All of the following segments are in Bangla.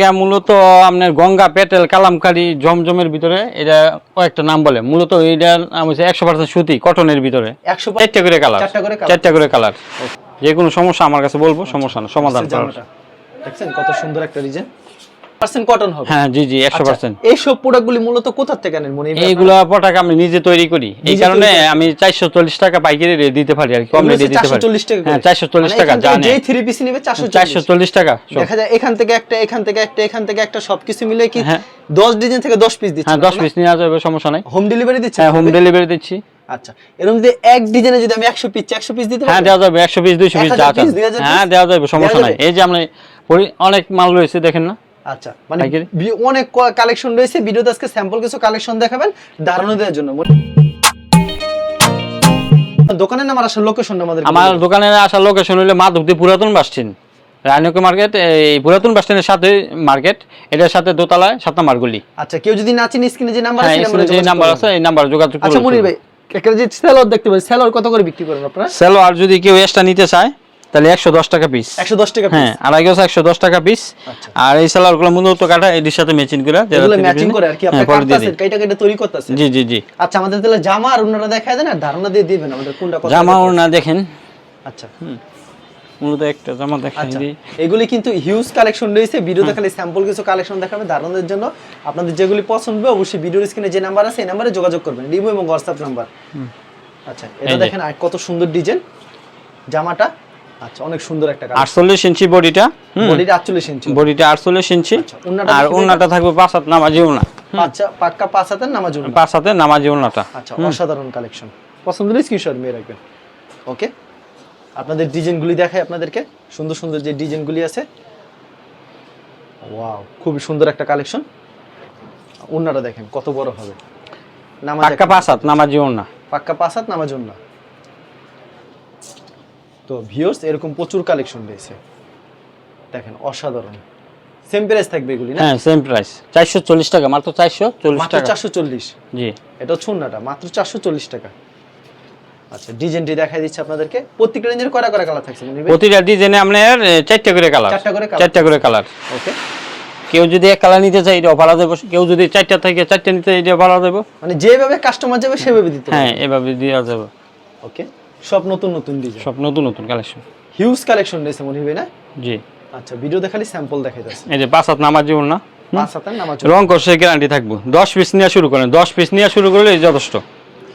এটা মূলত আপনার গঙ্গা পেটেল কালামকারি জমজমের ভিতরে এটা কয়েকটা নাম বলে। মূলত এটা নাম হচ্ছে একশো পার্সেন্ট সুতি কটনের ভিতরে। একশো চারটা করে কালার চারটা করে কালার যে কোনো সমস্যা আমার কাছে বলব সমস্যা না সমাধান করার। দেখছেন কত সুন্দর একটা ডিজাইন কটন হবে। হ্যাঁ জি জি একশো পার্সেন্ট এইসব প্রোডাক্টগুলি মূলত কোথা থেকে আনেন মনে এইগুলা পটাক আমি নিজে তৈরি করি। এই কারণে আমি চারশো চল্লিশ টাকা পাইকারি রেট দিতে পারি আর কম রেটে দিতে পারি। 440 টাকা হ্যাঁ করে। চারশো চল্লিশ টাকা এখান থেকে জানে। পিস নিবে চারশো চারশো টাকা দেখা যায় এখান থেকে একটা এখান থেকে একটা এখান থেকে একটা সবকিছু মিলে কি। দশ ডিজাইন থেকে দশ পিস দিচ্ছে হ্যাঁ দশ পিস নিয়ে যাবে সমস্যা নাই। হোম ডেলিভারি দিচ্ছে হ্যাঁ হোম ডেলিভারি দিচ্ছি। আচ্ছা এরকম যদি এক ডিজাইনে যদি আমি একশো পিস একশো পিস দিতে হ্যাঁ দেওয়া যাবে একশো পিস দুইশো পিস 1000 যা piece, চান। 2000 হ্যাঁ দেওয়া যাবে সমস্যা নাই। এই যে আমরা অনেক মাল রয়েছে দেখেন না? আচ্ছা মানে অনেক কালেকশন রয়েছে। ভিডিওতে আজকে স্যাম্পল কিছু কালেকশন দেখাবেন ধারণা দেওয়ার জন্য দোকানের নাম আর আসলে লোকেশন আমাদের আমার দোকানের আসার লোকেশন হলো মাধবদী পুরাতন বাস স্ট্যান্ড। মার্কেট এই পুরাতন বাস স্ট্যান্ডের সাথে মার্কেট এটার সাথে দোতলায় সাত নাম্বার গলি আচ্ছা কেউ যদি না চিনি স্ক্রিনে যে নাম্বার হ্যাঁ আছে যে নাম্বার আছে এই নাম্বার যোগাযোগ আচ্ছা মনির ভাই একটা যে সেলর দেখতে পাই সেলর কত করে বিক্রি করেন আপনারা? সেলো আর যদি কেউ এক্সট্রা নিতে চায় তাহলে একশো দশ টাকা পিস একশো দশ টাকা হ্যাঁ একশো দশ টাকা পিস আচ্ছা। আর এই সেলারগুলো মূলত কাটা এটির সাথে ম্যাচিং করে ম্যাচিং করে আর কি হ্যাঁ, তৈরি জি জি জি। আচ্ছা আমাদের তাহলে জামা আর ওনারা দেখায় দেন আর ধারণা দিয়ে দিবেন আমাদের কোনটা জামা দেখেন। আচ্ছা। মূলত একটা জামা দেখাই আচ্ছা। দিই। এগুলি কিন্তু হিউজ কালেকশন রয়েছে ভিডিওতে খালি স্যাম্পল কিছু কালেকশন দেখাবে ধারণার জন্য। আপনাদের যেগুলি পছন্দ হবে অবশ্যই ভিডিওর স্ক্রিনে যে নাম্বার আছে এই নাম্বারে যোগাযোগ করবেন রিমো এবং হোয়াটসঅ্যাপ নাম্বার আচ্ছা এটা দেখেন আর কত সুন্দর ডিজাইন জামাটা আচ্ছা অনেক সুন্দর একটা কালার। আটচল্লিশ ইঞ্চি বডিটা বডিটা 48 ইঞ্চি বডিটা আটচল্লিশ ইঞ্চি। আচ্ছা, আর দেখি থাকবে পাঁচ হাত নামাজি ওড়না পাঁচটা পাক্কা পাঁচ হাতের নামাজ উঠবে পাঁচ হাতে নামাজি ওড়নাটা আচ্ছা অসাধারণ কালেকশন। পছন্দ হলে স্ক্রিনশট নিয়ে রাখবেন। ওকে? আপনাদের ডিজাইনগুলি দেখাই আপনাদেরকে। সুন্দর সুন্দর যে ডিজাইনগুলি আছে। ওয়াও খুবই সুন্দর একটা কালেকশন। ওন্নাটা দেখেন কত বড় হবে। নামাজ পাক্কা পাঁচ হাত নামাজি ওড়না পাক্কা পাঁচ হাত নামাজ ওন্না তো ভিউয়ার্স এরকম প্রচুর কালেকশন রয়েছে। দেখেন অসাধারণ। সেম প্রাইস থাকবে এগুলি না? হ্যাঁ সেম প্রাইস চারশো চল্লিশ টাকা মাত্র চারশো চল্লিশ মাত্র টাকা। চারশো চল্লিশ? জি। এটা হচ্ছে ওন্নাটা মাত্র চারশো চল্লিশ টাকা। আচ্ছা ডিজাইনটি দেখাই দিচ্ছে আপনাদেরকে। প্রত্যেকটা রেঞ্জের কয়টা কয়টা কালার থাকছে? প্রতিটা ডিজাইনে আপনার চারটা করে কালার চারটা করে colour। চারটা করে কালার ওকে কেউ যদি এক কালার নিতে চায় এটা ভাড়া দেবো। কেউ যদি চারটা থেকে চারটা নিতে এটা ভাড়া দেবো। মানে যেভাবে কাস্টমার যাবে সেভাবে দিতে হ্যাঁ এভাবে দেওয়া যাবে। ওকে সব নতুন নতুন ডিজাইন সব নতুন নতুন কালেকশন হিউজ কালেকশন রয়েছে মনির ভাই না? জি। আচ্ছা ভিডিও দেখালি স্যাম্পল দেখাই যাচ্ছে এই যে পাঁচ হাত নামাজি ওড়না পাঁচ হাতের নামাজ রং কষে গ্যারান্টি থাকব। দশ পিস নিয়ে শুরু করেন। দশ পিস নিয়ে শুরু করলে যথেষ্ট।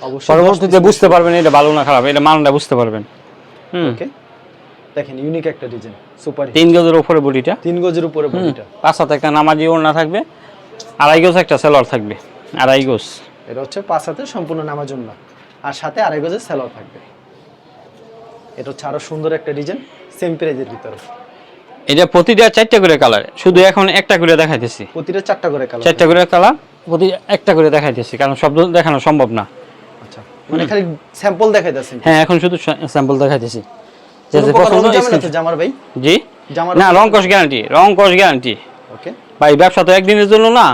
অবশ্যই পরবর্তীতে বুঝতে পারবেন এটা ভালো না খারাপ এটা মানটা বুঝতে পারবেন। ওকে দেখেন ইউনিক একটা ডিজাইন সুপার তিন গজের উপরে বডিটা। তিন গজের উপরে বডিটা। পাঁচ হাতে একটা নামাজি ওড়না থাকবে আড়াই গজ একটা সেলর থাকবে আড়াই গজ। এটা হচ্ছে পাঁচ হাতের সম্পূর্ণ নামাজ না। আর সাথে আড়াই গজের সেলর থাকবে। এটা হচ্ছে আরও সুন্দর একটা ডিজাইন সেম প্রাইজের ভিতরে। এটা প্রতিটা চারটা করে কালার শুধু এখন একটা করে দেখাইতেছি। প্রতিটা চারটা করে কালার চারটা করে কালার প্রতি একটা করে দেখাইতেছি কারণ শব্দ দেখানো সম্ভব না। আচ্ছা মানে খালি স্যাম্পল দেখাই যাচ্ছেন হ্যাঁ এখন শুধু স্যাম্পল দেখাইতেছি। জামার ভাই? জি? জামার না রং কস গ্যারান্টি রং কস গ্যারান্টি ওকে। ভাই ব্যবসা তো একদিনের জন্য না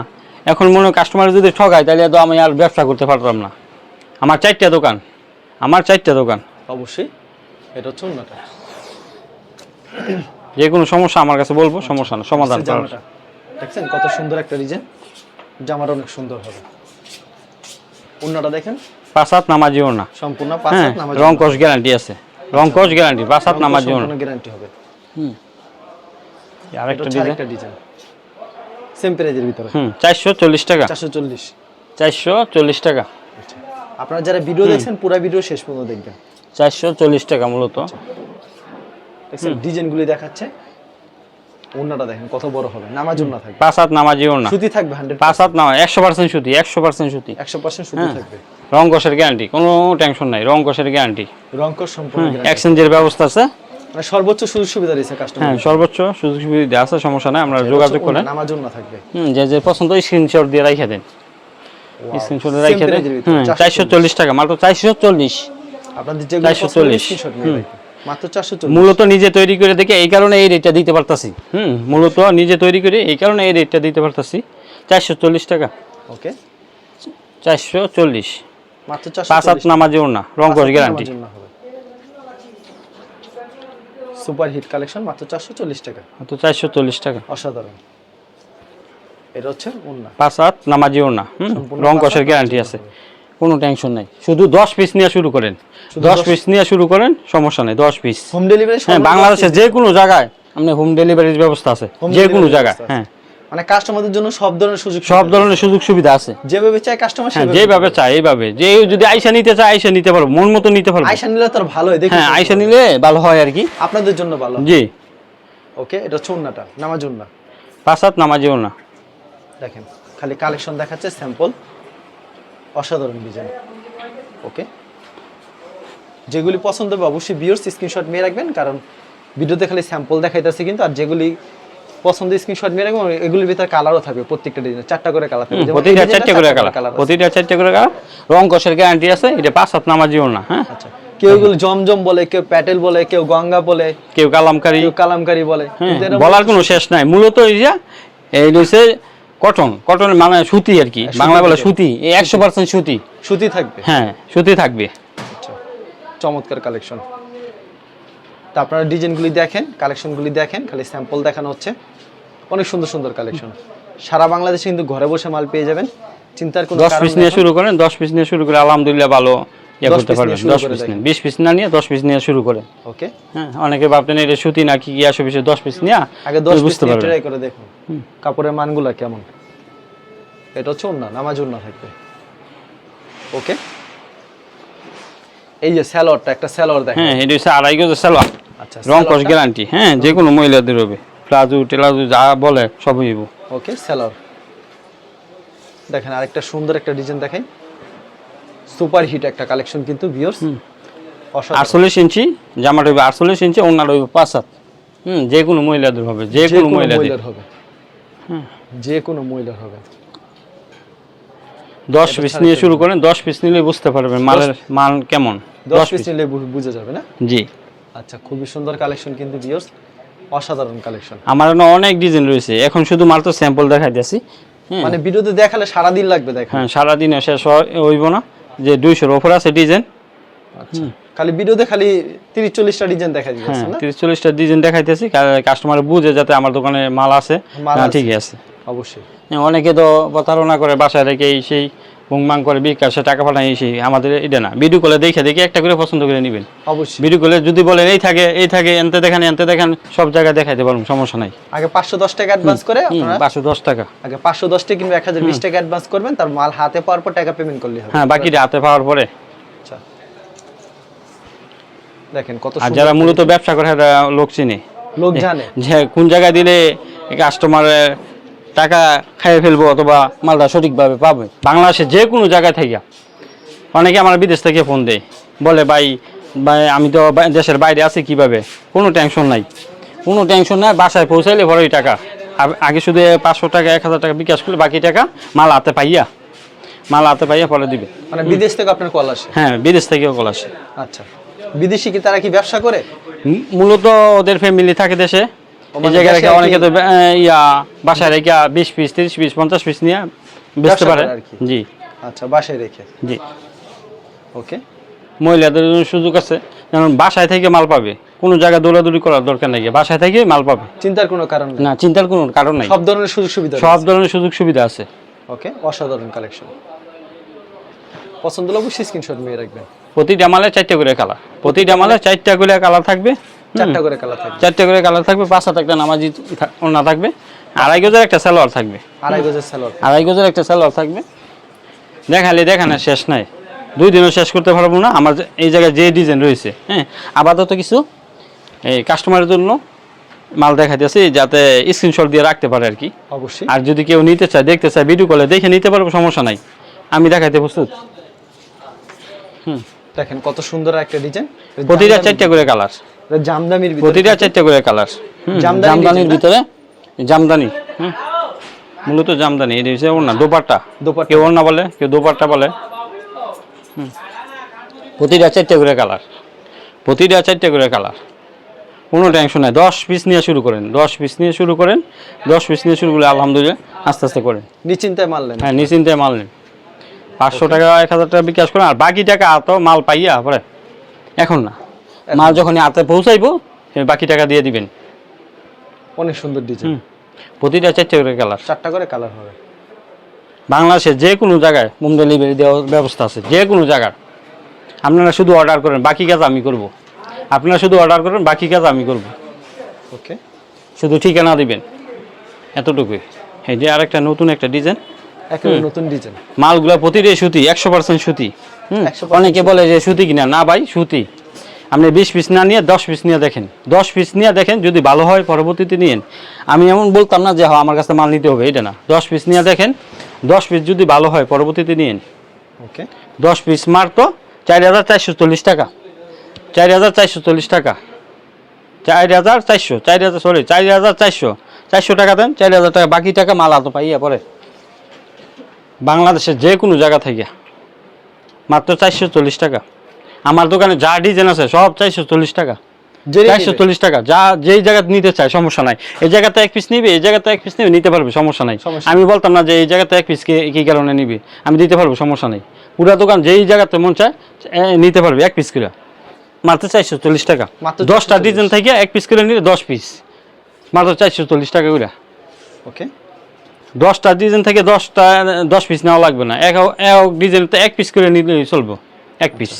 এখন মনে কাস্টমার যদি ঠকায় তাহলে তো আমি আর ব্যবসা করতে পারতাম না। আমার চারটা দোকান আমার চারটা দোকান। অবশ্যই। এটা হচ্ছে অন্যটা। যে কোনো সমস্যা আমার কাছে বলব সমস্যা না সমাধান করার। জামাটা। দেখছেন কত সুন্দর একটা ডিজাইন? জামাটা অনেক সুন্দর হবে। অন্যটা দেখেন। পাঁচ হাত নামাজি ওড়না। সম্পূর্ণ পাঁচ হ্যাঁ নামাজ রং কস গ্যারান্টি আছে। রং কস গ্যারান্টি পাঁচ হাত নামাজি ওড়না। গ্যারান্টি হবে। এটা আরেকটা ডিজাইন। আরেকটা ডিজাইন। সেম প্রাইজের ভিতরে। হুম চারশো চল্লিশ টাকা। চারশো চল্লিশ। চারশো চল্লিশ টাকা। আপনারা যারা ভিডিও দেখছেন পুরো ভিডিও শেষ পর্যন্ত দেখবেন। চারশো চল্লিশ টাকা মূলত। ডিজাইনগুলি দেখাচ্ছে। অন্যটা দেখেন কত বড় হবে। নামাজ অন্য থাকবে। পাঁচ হাত নামাজি ওড়না। সুতি থাকবে হান্ড্রেড পাঁচ হাত নামা একশো পার্সেন্ট সুতি একশো পার্সেন্ট সুতি। একশো পার্সেন্ট সুতি হ্যাঁ। থাকবে। রং কষের গ্যারান্টি কোনো টেনশন নাই রং কষের গ্যারান্টি রংকর সম্পূর্ণ এক্সচেঞ্জের ব্যবস্থা আছে। মানে সর্বোচ্চ সুযোগ সুবিধা রয়েছে কাস্টমার হ্যাঁ সর্বোচ্চ সুযোগ সুবিধা আছে সমস্যা নাই আমরা যোগাযোগ করেন। নামাজ অন্য থাকবে। হুম যে যে পছন্দ স্ক্রিনশট দিয়ে রাখে দেন। স্ক্রিনশট Same রাখে দেন। price এর ভিতরে, হুম 440 চারশো চল্লিশ টাকা মাত্র চারশো চল্লিশ। আপনাদের যেগুলো 440 পছন্দ হবে স্ক্রিনশট নিয়ে রাখবেন মাত্র চারশো চল্লিশ। মূলত নিজে তৈরি করে দেখে এই কারণে এই রেটটা দিতে পারতাছি। হুম মূলত নিজে তৈরি করে এই কারণে এই রেটটা দিতে পারতাছি। চারশো চল্লিশ টাকা। ওকে। চারশো চল্লিশ। মাত্র চারশো পাঁচ হাত নামাজি ওড়না রং গ্যারান্টি সুপার হিট কালেকশন মাত্র চারশো চল্লিশ টাকা। তো চারশো চল্লিশ টাকা। অসাধারণ। এটা হচ্ছে উন্না পাঁচ হাত না হুম সম্পূর্ণ রং কষের গ্যারান্টি আছে। কোনো টেনশন নাই। শুধু দশ পিস নিয়ে শুরু করেন। দশ পিস নিয়ে শুরু করেন সমস্যা নেই দশ পিস হোম ডেলিভারি হ্যাঁ বাংলাদেশের যে কোনো জায়গায় আপনি হোম ডেলিভারির ব্যবস্থা আছে যে কোনো জায়গায় হ্যাঁ। মানে কাস্টমারদের জন্য সব ধরনের সুযোগ সব ধরনের সুযোগ সুবিধা আছে। যেভাবে চাই কাস্টমার হ্যাঁ যেভাবে চাই এইভাবে। যে যদি আইসা নিতে চায় আইসা নিতে পারব মন মতো নিতে পারব। আয়সা নিলে তো ভালোই দেখি হ্যাঁ আইসা নিলে ভালো হয় আর কি। আপনাদের জন্য ভালো। জি। ওকে এটা হচ্ছে উন্নাটা নামাজ উন্না পাঁচ হাত নামাজিও না দেখেন খালি কালেকশন দেখাচ্ছে স্যাম্পল অসাধারণ ডিজাইন। ওকে? যেগুলি পছন্দ হবে অবশ্যই বিয়ার্স স্ক্রিনশট নিয়ে রাখবেন কারণ ভিডিওতে খালি স্যাম্পল দেখাইতেছে কিন্তু আর যেগুলি পছন্দ স্ক্রিনশট নিয়ে রাখবেন এগুলির ভিতরে কালারও থাকবে প্রত্যেকটা ডিজাইন চারটা করে কালার থাকবে। প্রতিটা চারটে করে কালার। প্রতিটা চারটে করে কালার। রং কষের গ্যারান্টি আছে এটা পাঁচ হাত নামাজিও না হ্যাঁ? আচ্ছা কেউ এগুলো জমজম বলে কেউ প্যাটেল বলে কেউ গঙ্গা বলে কেউ কালামকারী। কেউ কালামকারি বলে হ্যাঁ বলার কোনো শেষ নাই। মূলত এই যে এই হচ্ছে কটন কটনের মানে সুতি আর কি বাংলা বলে সুতি এই একশো পার্সেন্ট সুতি। সুতি থাকবে? হ্যাঁ সুতি থাকবে। আচ্ছা চমৎকার কালেকশন। তা আপনারা ডিজাইনগুলি দেখেন কালেকশনগুলি দেখেন খালি স্যাম্পল দেখানো হচ্ছে। অনেক সুন্দর সুন্দর কালেকশন। সারা বাংলাদেশে কিন্তু ঘরে বসে মাল পেয়ে যাবেন। চিন্তার কোনো দশ পিস নিয়ে শুরু করেন দশ পিস নিয়ে শুরু করে আলহামদুলিল্লাহ ভালো। ইয়ে 10 করতে পারবেন দশ পিস নিয়ে বিশ পিস না নিয়ে দশ পিস নিয়ে শুরু করেন ওকে। হ্যাঁ অনেকে ভাবতেন এটা সুতি না কি আসে পিসে দশ পিস নিয়ে আগে দশ বুঝতে পারবেন। ট্রাই করে দেখুন কাপড়ের মানগুলা কেমন। এটা হচ্ছে অন্য নামাজ অন্য থাকবে। ওকে। এই যে স্যালোয়ারটা একটা স্যালোয়ার দেখেন। হ্যাঁ এটা হচ্ছে আড়াই গজ আচ্ছা রং কস গ্যারান্টি। হ্যাঁ যে কোনো মহিলাদের হবে। প্লাজো টেলাজো যা বলে সবই ওকে দেখেন আরেকটা সুন্দর একটা ডিজাইন দেখেন সুপার হিট একটা কালেকশন কিন্তু ভিউয়ার্স আটচল্লিশ ইঞ্চি জামাটা হইবে আটচল্লিশ ইঞ্চি ওনার হইবে পাঁচ হাত। হুম যে কোনো মহিলাদের হবে যে কোনো মহিলাদের। হবে। যে কোনো মহিলার হবে। দশ পিস নিয়ে শুরু করেন দশ পিস নিলে বুঝতে পারবেন মালের মান কেমন। দশ পিস নিলে বুঝে যাবে না? জি। আচ্ছা খুবই সুন্দর কালেকশন কিন্তু ভিউয়ার্স অসাধারণ কালেকশন। আমার এখানে অনেক ডিজাইন রয়েছে। এখন শুধু মাল তো স্যাম্পল দেখাই দিয়েছি মানে ভিডিওতে দেখালে সারা দিন লাগবে দেখেন। হ্যাঁ সারাদিনে শেষ হইব না। যে দুইশোর ওপর আছে ডিজাইন। আচ্ছা। খালি ভিডিওতে খালি তিরিশ চল্লিশটা ডিজাইন দেখা হ্যাঁ দিচ্ছে না? তিরিশ চল্লিশটা ডিজাইন দেখাইতেছি। কাস্টমার বুঝে যাতে আমার দোকানে মাল আছে। আছে। ঠিকই আছে। অবশ্যই। হ্যাঁ, অনেকে তো প্রতারণা করে বাসায় রেখে সেই বুংবাং করে বিকাশে টাকা পাঠায় এই সেই আমাদের এটা না। ভিডিও কলে দেখে দেখে একটা করে পছন্দ করে নেবেন। অবশ্যই। ভিডিও কলে যদি বলেন এই থাকে এই থাকে এনতে দেখেন এনতে দেখেন সব জায়গায় দেখাইতে পারব সমস্যা নাই। আগে পাঁচশো দশ টাকা অ্যাডভান্স করে আপনারা পাঁচশো দশ টাকা। আগে পাঁচশো দশ টাকা কিংবা এক হাজার বিশ টাকা অ্যাডভান্স করবেন তার মাল হাতে পাওয়ার পর টাকা পেমেন্ট করলে হবে। হ্যাঁ বাকিটা হাতে পাওয়ার পরে। আচ্ছা। দেখেন কত আর যারা মূলত ব্যবসা করে তারা লোক চিনে। লোক জানে। যে কোন জায়গায় দিলে কাস্টমারের টাকা খাইয়ে ফেলব অথবা মালটা সঠিকভাবে পাবে। বাংলাদেশে যে কোনো জায়গায় থেকে অনেকে আমার বিদেশ থেকে ফোন দেয়। বলে ভাই ভাই আমি তো দেশের বাইরে আছি কীভাবে? কোনো টেনশন নাই। কোনো টেনশন নাই বাসায় পৌঁছাইলে ওই টাকা। আগে শুধু পাঁচশো টাকা এক হাজার টাকা বিকাশ করলে বাকি টাকা মাল হাতে পাইয়া মাল হাতে পাইয়া পরে দিবে। মানে বিদেশ থেকে আপনার কল আসে? হ্যাঁ বিদেশ থেকেও কল আসে। আচ্ছা। বিদেশি কি তারা কি ব্যবসা করে? মূলত ওদের ফ্যামিলি থাকে দেশে। এই জায়গায় রেখে অনেকে তো ইয়া বাসায় রেখে বিশ পিস তিরিশ পিস পঞ্চাশ পিস নিয়ে বেচতে পারে। করে আর কি। জি। আচ্ছা বাসায় রেখে। জি। ওকে। মহিলাদের জন্য সুযোগ আছে যেমন বাসায় থেকে মাল পাবে। কোনো জায়গায় দৌড়াদৌড়ি করার দরকার নেই বাসায় থেকে মাল পাবে। চিন্তার কোনো কারণ না চিন্তার কোনো কারণ নাই। সব ধরনের সুযোগ সুবিধা সব ধরনের সুযোগ সুবিধা আছে। ওকে অসাধারণ কালেকশন পছন্দ হলে অবশ্যই স্ক্রিনশট নিয়ে রাখবেন। প্রতিটা মালে চারটে করে কালার প্রতিটা মালে চারটা করে কালার থাকবে। চারটা করে কালার থাকবে। চারটে করে কালার থাকবে পাঁচ হাত একটা নামাজি ওড়না থাকবে। আড়াই গজের একটা সালোয়ার থাকবে। আড়াই গজের স্যালোয়ার আড়াই গজের একটা সালোয়ার থাকবে। দেখালে দেখানো শেষ নাই। দুই দিনও শেষ করতে পারব না। আমার এই জায়গায় যে ডিজাইন রয়েছে হ্যাঁ আপাতত কিছু এই কাস্টমারের জন্য মাল দেখাইতেছি যাতে স্ক্রিনশট দিয়ে রাখতে পারে আর কি। অবশ্যই। আর যদি কেউ নিতে চায় দেখতে চায় ভিডিও কলে দেখে নিতে পারব সমস্যা নাই। আমি দেখাইতে প্রস্তুত। হুম। দেখেন কত সুন্দর একটা ডিজাইন প্রতিটা চারটা করে কালার জামদামির ভিতরে। প্রতিটা চারটা করে কালার জামদানির ভিতরে। জামদানি। মূলত জামদানি। এটা হচ্ছে ওড়না দোপাট্টা। দোপাট্টা। কেউ ওড়না বলে কেউ দোপাট্টা বলে। হুম। প্রতিটা চারটে করে কালার প্রতিটা চারটে করে কালার কোনো টেনশন নাই। দশ পিস নিয়ে শুরু করেন। দশ পিস নিয়ে শুরু করেন। দশ পিস নিয়ে শুরু করলে আলহামদুলিল্লাহ আস্তে আস্তে করেন। নিশ্চিন্তায় মারলেন হ্যাঁ নিশ্চিন্তে মাল নেন। পাঁচশো টাকা এক হাজার টাকা বিকাশ করেন। আর বাকি টাকা তো মাল পাইয়া পরে। এখন না। মাল যখন হাতে পৌঁছাইবো বাকি টাকা দিয়ে দিবেন। অনেক সুন্দর ডিজাইন। প্রতিটা চারটে করে কালার চারটা করে কালার হবে। বাংলাদেশের যে কোনো জায়গায় হোম ডেলিভারি দেওয়ার ব্যবস্থা আছে যে কোনো জায়গার। আপনারা শুধু অর্ডার করেন বাকি কাজ আমি করব। আপনারা শুধু অর্ডার করেন বাকি কাজ আমি করব। ওকে শুধু ঠিকানা দিবেন এতটুকুই। এই যে আরেকটা নতুন একটা ডিজাইন একেবারে নতুন ডিজাইন মালগুলো প্রতিটাই সুতি একশো পার্সেন্ট সুতি। হুম 100% অনেকে বলে যে সুতি কিনা না ভাই সুতি। আপনি বিশ পিস না নিয়ে দশ পিস নিয়ে দেখেন। দশ পিস নিয়ে দেখেন যদি ভালো হয় পরবর্তীতে নিয়েন। আমি এমন বলতাম না যে হ্যাঁ আমার কাছে মাল নিতে হবে। এটা না। দশ পিস নিয়ে দেখেন দশ পিস যদি ভালো হয় পরবর্তীতে নিয়েন। ওকে। দশ পিস মার তো চার হাজার চারশো চল্লিশ টাকা। চার হাজার চারশো চল্লিশ টাকা। চার হাজার চারশো চার হাজার সরি চার হাজার চারশো। চারশো টাকা দেন চার হাজার টাকা। বাকি টাকা মাল আতো পাইয়া পরে। বাংলাদেশের যে কোনো জায়গা থেকে। মাত্র চারশো চল্লিশ টাকা। আমার দোকানে যা ডিজাইন আছে সব চারশো চল্লিশ টাকা। চারশো চল্লিশ টাকা। যা যেই জায়গায় নিতে চায় সমস্যা নাই। এই জায়গাতে এক পিস নিবে এই জায়গাতে এক পিস নিবে নিতে পারবে সমস্যা নাই। আমি বলতাম না যে এই জায়গাতে এক পিস কি কারণে নিবি। আমি দিতে পারব সমস্যা নেই। পুরা দোকান যেই জায়গাতে মন চায় নিতে পারবে এক পিস করে। মাত্র চারশো চল্লিশ টাকা। দশটা 440 ডিজাইন থেকে এক পিস করে নিলে দশ পিস মাত্র চারশো চল্লিশ টাকা করে। ওকে। দশটা ডিজাইন থেকে দশটা দশ পিস নেওয়া লাগবে না। এক এক ডিজাইন তো এক পিস করে নিলে চলবো। এক পিস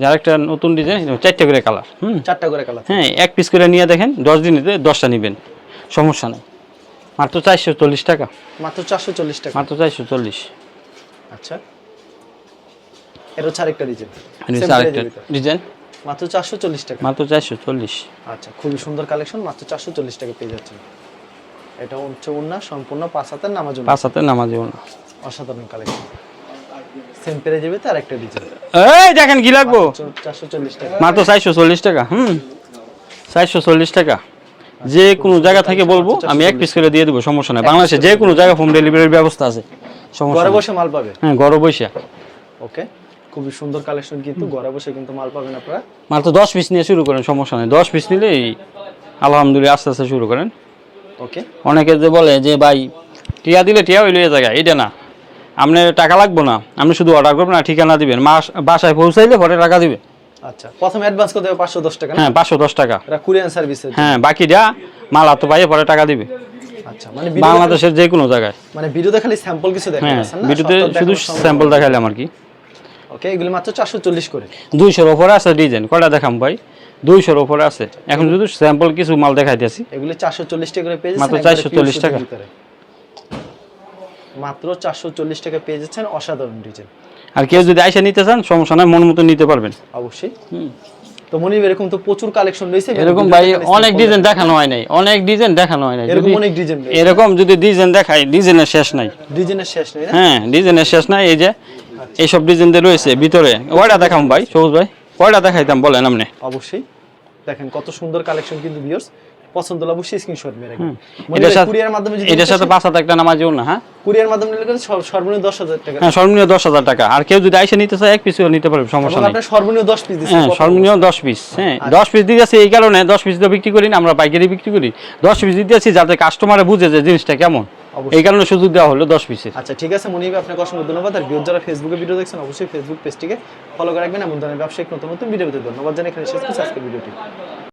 যার একটা নতুন ডিজাইন চারটে করে কালার হুম? চারটা করে কালার হ্যাঁ এক পিস করে নিয়ে দেখেন দশ দিনেতে দশটা নেবেন সমস্যা নেই। মাত্র চারশো চল্লিশ টাকা। মাত্র চারশো চল্লিশ টাকা। মাত্র চারশো চল্লিশ। আচ্ছা। এর হচ্ছে আরেকটা ডিজাইন আরেকটা ডিজাইন মাত্র চারশো চল্লিশ টাকা। মাত্র চারশো চল্লিশ। আচ্ছা খুবই সুন্দর কালেকশন মাত্র চারশো চল্লিশ টাকা পেয়ে যাচ্ছেন। এটা হচ্ছে উন্না সম্পূর্ণ পাঁচ হাতের নামাজ পাঁচ হাতে নামাজ অসাধারণ কালেকশন সেম পেরে যাবে তো আরেকটা ডিজাইন এই দেখেন কি লাগবো? চারশো চল্লিশ টাকা। মাত্র চারশো চল্লিশ টাকা হুম। চারশো চল্লিশ টাকা। যে কোনো জায়গা থেকে বলব আমি এক পিস করে দিয়ে দেবো সমস্যা নেই। বাংলাদেশে যে কোনো জায়গায় হোম ডেলিভারির ব্যবস্থা আছে সমস্যা ঘরে বসে মাল পাবে। হ্যাঁ ঘরে বসে। ওকে খুবই সুন্দর কালেকশন কিন্তু ঘরে বসে কিন্তু মাল পাবেন আপনারা। মাত্র দশ পিস নিয়ে শুরু করেন সমস্যা নেই। দশ পিস নিলেই আলহামদুলিল্লাহ আস্তে আস্তে শুরু করেন। ওকে। অনেকে যে বলে যে ভাই টিয়া দিলে টিয়া হইলে জায়গা এটা না। আপনার টাকা লাগবো না। আপনি শুধু অর্ডার করবেন না ঠিকানা দিবেন। মাস বাসায় পৌঁছাইলে পরে টাকা দিবে। আচ্ছা প্রথমে অ্যাডভান্স করতে হবে পাঁচশো দশ টাকা হ্যাঁ পাঁচশো দশ টাকা। এটা কুরিয়ান সার্ভিসের হ্যাঁ বাকিটা মাল হাতে পাইয়ে পরে টাকা দিবে। আচ্ছা মানে বাংলাদেশের যে কোনো জায়গায়। মানে ভিডিওতে খালি স্যাম্পল কিছু দেখা হ্যাঁ ভিডিওতে শুধু স্যাম্পল। দেখাইলাম আর কি? ওকে এগুলো মাত্র চারশো চল্লিশ করে। দুইশোর ওপরে আছে ডিজাইন কয়টা দেখাম ভাই? দুইশোর ওপরে আছে। এখন শুধু স্যাম্পল কিছু মাল দেখাইতেছি। এগুলো চারশো চল্লিশ টাকা করে পেয়ে মাত্র 440 pure টাকা। মাত্র চারশো চল্লিশ টাকা পেয়ে যাচ্ছেন অসাধারণ ডিজাইন। আর কেউ যদি আইসা নিতে চান সমস্যা নাই মন মতো নিতে পারবেন। অবশ্যই। তো মনিব এরকম তো প্রচুর কালেকশন রয়েছে। এরকম ভাই অনেক ডিজাইন দেখানো হয় নাই। অনেক ডিজাইন দেখানো হয় নাই। এরকম অনেক ডিজাইন এরকম যদি ডিজাইন দেখাই ডিজাইনের শেষ নাই। ডিজাইনের শেষ নেই হ্যাঁ ডিজাইনের শেষ নাই। এই যে এইসব ডিজাইন রয়েছে ভিতরে। ওইটা দেখাম ভাই সবুজ ভাই। কয়টা দেখাইতাম বলেন আপনি। অবশ্যই। দেখেন কত সুন্দর কালেকশন কিন্তু ভিউয়ার্স পছন্দ হলে অবশ্যই স্ক্রিনশট মেরে এটার সাথে এটার সাথে হাজার একটা নামাজিও না হ্যাঁ? কুরিয়ার মাধ্যমে নিলে সর্বনিম্ন দশ হাজার টাকা। হ্যাঁ সর্বনিম্ন দশ হাজার টাকা। আর কেউ যদি আইসে নিতে চায় এক পিসও নিতে পারবে সমস্যা নেই। আপনার সর্বনিম্ন দশ পিস হ্যাঁ সর্বনিম্ন দশ পিস হ্যাঁ দশ পিস দিতেছি এই কারণে দশ পিস তো বিক্রি করি না আমরা পাইকারি বিক্রি করি। দশ পিস দিতেছি যাতে কাস্টমারে বুঝে যে জিনিসটা কেমন। এই কারণে সুযোগ দেওয়া হলো দশ পিসের আচ্ছা ঠিক আছে মনিব আপনাকে অসংখ্য ধন্যবাদ। আর ভিউজ যারা ফেসবুকে ভিডিও দেখছেন অবশ্যই ফেসবুক পেজটিকে ফলো করে রাখবেন। এমন ধরনের ব্যবসায়িক নতুন নতুন ভিডিও পেতে ধন্যবাদ জানাই। এখানে শেষ করছি আজকের ভিডিওটি